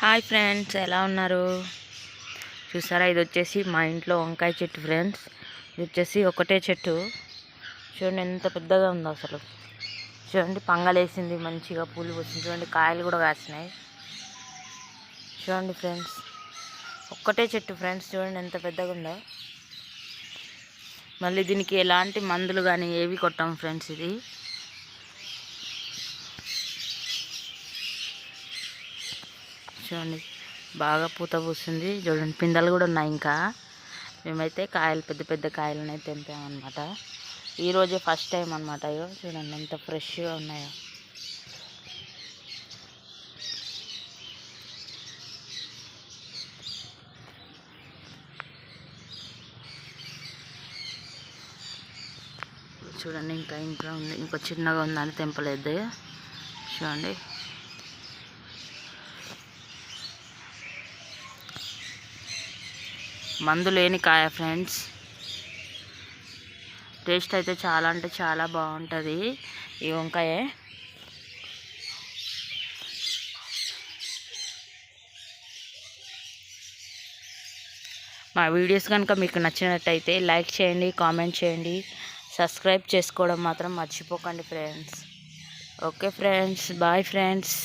Hi friends ఎలా ఉన్నారు? చూసారా ఇది వచ్చేసి మా ఇంట్లో వంకాయ చెట్టు ఫ్రెండ్స్. ఇది వచ్చేసి ఒకటే చెట్టు. చూడండి ఎంత పెద్దగా ఉందో అసలు. చూడండి పంగలేసింది మంచిగా పూలు వచ్చింది చూడండి కాయలు కూడా కాసినాయి. చూడండి ఫ్రెండ్స్ ఒక్కటే చెట్టు ఫ్రెండ్స్. చూడండి ఎంత పెద్దగా ఉందో. మళ్ళీ దీనికి ఎలాంటి మందులు కానీ ఏవి కొట్టాం ఫ్రెండ్స్ ఇది. చూడండి. బాగా పూత పూస్తుంది. చూడండి పిందెలు కూడా ఉన్నాయి ఇంకా. మేమైతే కాయలు పెద్ద పెద్ద కాయలనే అయితే తెంపామన్నమాట ఈరోజే ఫస్ట్ టైం అనమాట అయ్యో. చూడండి ఎంత ఫ్రెష్గా ఉన్నాయో. చూడండి ఇంకా ఇంకా ఉంది. ఇంకా చిన్నగా ఉందని తెంపలేదు. చూడండి. మందు లేని కాయ ఫ్రెండ్స్ టేస్ట్ అయితే చాలా అంటే చాలా బాగుంటుంది. ఈ వంకాయ. మా వీడియోస్ కనుక మీకు నచ్చినట్టయితే లైక్ చేయండి కామెంట్ చేయండి. సబ్స్క్రైబ్ చేసుకోవడం మాత్రం మర్చిపోకండి friends okay friends bye friends